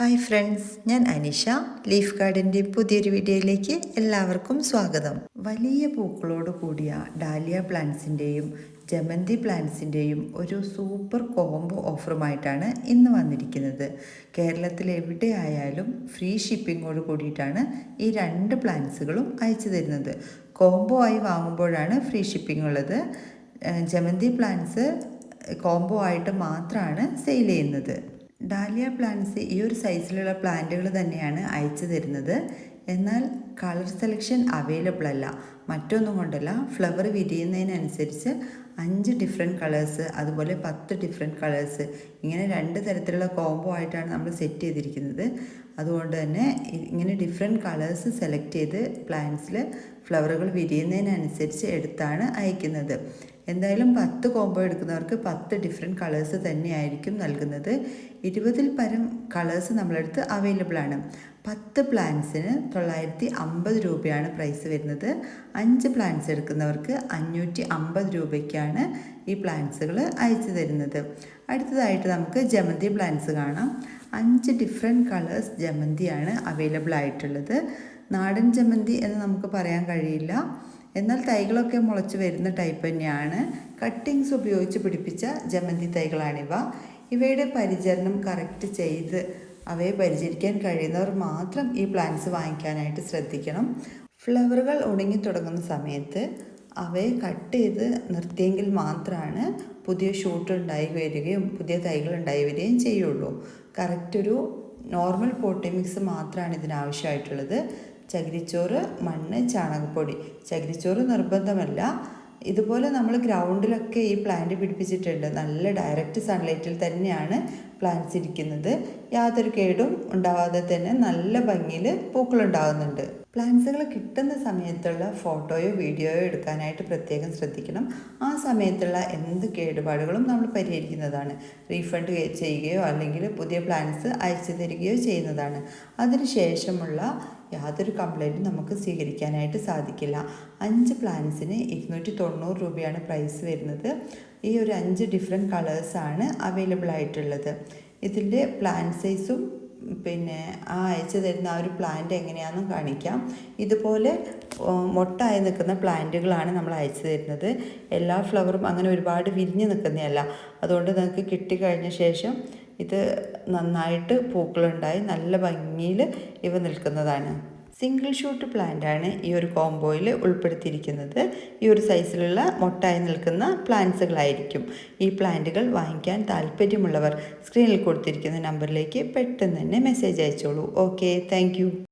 Hi friends ഞാൻ Anisha. Leaf ഗാർഡന്റെ പുതിയൊരു വീഡിയോയിലേക്ക് എല്ലാവർക്കും സ്വാഗതം. വലിയ പൂക്കളോട് കൂടിയ ഡാലിയ പ്ലാന്റ്സിന്റെയും ജമന്തി പ്ലാന്റ്സിന്റെയും ഒരു സൂപ്പർ കോംബോ ഓഫറുമായിട്ടാണ് ഇന്ന് വന്നിരിക്കുന്നത്. കേരളത്തിൽ എവിടെയായാലും ഫ്രീ ഷിപ്പിങ്ങോട് കൂടിയിട്ടാണ് ഈ രണ്ട് പ്ലാന്റ്സുകളും അയച്ചു തരുന്നത്. കോംബോ ആയി വാങ്ങുമ്പോഴാണ് ഫ്രീ ഷിപ്പിംഗ് ഉള്ളത് ജമന്തി പ്ലാന്റ്സ് കോംബോ ആയിട്ട് മാത്രമാണ് സെയിൽ ചെയ്യുന്നത്. ഡാലിയ പ്ലാന്റ്സ് ഈ ഒരു സൈസിലുള്ള പ്ലാന്റുകൾ തന്നെയാണ് അയച്ചു തരുന്നത്. എന്നാൽ കളർ സെലക്ഷൻ അവൈലബിൾ അല്ല. മറ്റൊന്നും കൊണ്ടല്ല. ഫ്ലവർ വിരിയുന്നതിനനുസരിച്ച് അഞ്ച് ഡിഫറെന്റ് കളേഴ്സ് അതുപോലെ പത്ത് ഡിഫറെന്റ് കളേഴ്സ് ഇങ്ങനെ രണ്ട് തരത്തിലുള്ള കോംബോ ആയിട്ടാണ് നമ്മൾ സെറ്റ് ചെയ്തിരിക്കുന്നത്. അതുകൊണ്ട് തന്നെ ഇങ്ങനെ ഡിഫറെന്റ് കളേഴ്സ് സെലക്ട് ചെയ്ത് പ്ലാന്റ്സിൽ ഫ്ലവറുകൾ വിരിയുന്നതിനനുസരിച്ച് എടുത്താണ് അയക്കുന്നത്. എന്തായാലും പത്ത് കോംബോ എടുക്കുന്നവർക്ക് പത്ത് ഡിഫറെന്റ് കളേഴ്സ് തന്നെയായിരിക്കും നൽകുന്നത്. ഇരുപതിൽ പരം കളേഴ്സ് നമ്മളടുത്ത് അവൈലബിൾ ആണ്. പത്ത് പ്ലാന്റ്സിന് തൊള്ളായിരത്തി അമ്പത് രൂപയാണ് പ്രൈസ് വരുന്നത്. അഞ്ച് പ്ലാന്റ്സ് എടുക്കുന്നവർക്ക് അഞ്ഞൂറ്റി അമ്പത് രൂപയ്ക്കാണ് ഈ പ്ലാന്റ്സുകൾ അയച്ചു തരുന്നത്. അടുത്തതായിട്ട് നമുക്ക് ജമന്തി പ്ലാന്റ്സ് കാണാം. അഞ്ച് ഡിഫറെന്റ് കളേഴ്സ് ജമന്തിയാണ് അവൈലബിൾ ആയിട്ടുള്ളത്. നാടൻ ജമന്തി എന്ന് നമുക്ക് പറയാൻ കഴിയില്ല. എന്നാൽ തൈകളൊക്കെ മുളച്ച് വരുന്ന ടൈപ്പ് തന്നെയാണ്. കട്ടിങ്സ് ഉപയോഗിച്ച് പിടിപ്പിച്ച ജമന്തി തൈകളാണിവ. ഇവയുടെ പരിചരണം കറക്റ്റ് ചെയ്ത് അവയെ പരിചരിക്കാൻ കഴിയുന്നവർ മാത്രം ഈ പ്ലാന്റ്സ് വാങ്ങിക്കാനായിട്ട് ശ്രദ്ധിക്കണം. ഫ്ലവറുകൾ ഉണങ്ങി തുടങ്ങുന്ന സമയത്ത് അവയെ കട്ട് ചെയ്ത് നിർത്തിയെങ്കിൽ മാത്രമാണ് പുതിയ ഷൂട്ട് ഉണ്ടായി വരികയും പുതിയ തൈകൾ ഉണ്ടായി വരികയും ചെയ്യുള്ളൂ. കറക്റ്റ് ഒരു നോർമൽ പോട്ടി മിക്സ് മാത്രമാണ് ഇതിനാവശ്യമായിട്ടുള്ളത്. ചകിരിച്ചോറ് മണ്ണ് ചാണകപ്പൊടി. ചകിരിച്ചോറ് നിർബന്ധമല്ല. ഇതുപോലെ നമ്മൾ ഗ്രൗണ്ടിലൊക്കെ ഈ പ്ലാന്റ് പിടിപ്പിച്ചിട്ടുണ്ട്. നല്ല ഡയറക്റ്റ് സൺലൈറ്റിൽ തന്നെയാണ് പ്ലാന്റ്സ് ഇരിക്കുന്നത്. യാതൊരു കേടും ഉണ്ടാവാതെ തന്നെ നല്ല ഭംഗിയിൽ പൂക്കളുണ്ടാകുന്നുണ്ട് പ്ലാന്റ്സുകൾ കിട്ടുന്ന സമയത്തുള്ള ഫോട്ടോയോ വീഡിയോയോ എടുക്കാനായിട്ട് പ്രത്യേകം ശ്രദ്ധിക്കണം. ആ സമയത്തുള്ള എന്ത് കേടുപാടുകളും നമ്മൾ പരിഹരിക്കുന്നതാണ്. റീഫണ്ട് ചെയ്യുകയോ അല്ലെങ്കിൽ പുതിയ പ്ലാന്റ്സ് അയച്ചു തരികയോ ചെയ്യുന്നതാണ്. അതിനുശേഷമുള്ള യാതൊരു കംപ്ലൈന്റും നമുക്ക് സ്വീകരിക്കാനായിട്ട് സാധിക്കില്ല. അഞ്ച് പ്ലാന്റ്സിന് ഇരുന്നൂറ്റി തൊണ്ണൂറ് രൂപയാണ് പ്രൈസ് വരുന്നത്. ഈ ഒരു അഞ്ച് ഡിഫറെന്റ് കളേഴ്സാണ് അവൈലബിൾ ആയിട്ടുള്ളത്. ഇതിന്റെ പ്ലാന്റ് സൈസും പിന്നെ ആ അയച്ചു തരുന്ന ആ ഒരു പ്ലാന്റ് എങ്ങനെയാണെന്നും കാണിക്കാം. ഇതുപോലെ മൊട്ടായി നിൽക്കുന്ന പ്ലാന്റുകളാണ് നമ്മൾ അയച്ചു തരുന്നത്. എല്ലാ ഫ്ലവറും അങ്ങനെ ഒരുപാട് വിരിഞ്ഞ് നിൽക്കുന്നതല്ല. അതുകൊണ്ട് നിങ്ങൾക്ക് കിട്ടിക്കഴിഞ്ഞ ശേഷം ഇത് നന്നായിട്ട് പൂക്കളുണ്ടായി. നല്ല ഭംഗിയിൽ ഇവ നിൽക്കുന്നതാണ്. സിംഗിൾ ഷൂട്ട് പ്ലാന്റ് ആണ് ഈ ഒരു കോംബോയിൽ ഉൾപ്പെടുത്തിയിരിക്കുന്നത്. ഈ ഒരു സൈസിലുള്ള മൊട്ടായി നിൽക്കുന്ന പ്ലാന്റ്സുകളായിരിക്കും. ഈ പ്ലാന്റുകൾ വാങ്ങിക്കാൻ താല്പര്യമുള്ളവർ സ്ക്രീനിൽ കൊടുത്തിരിക്കുന്ന നമ്പറിലേക്ക് പെട്ടെന്ന് തന്നെ മെസ്സേജ് അയച്ചോളൂ. Okay thank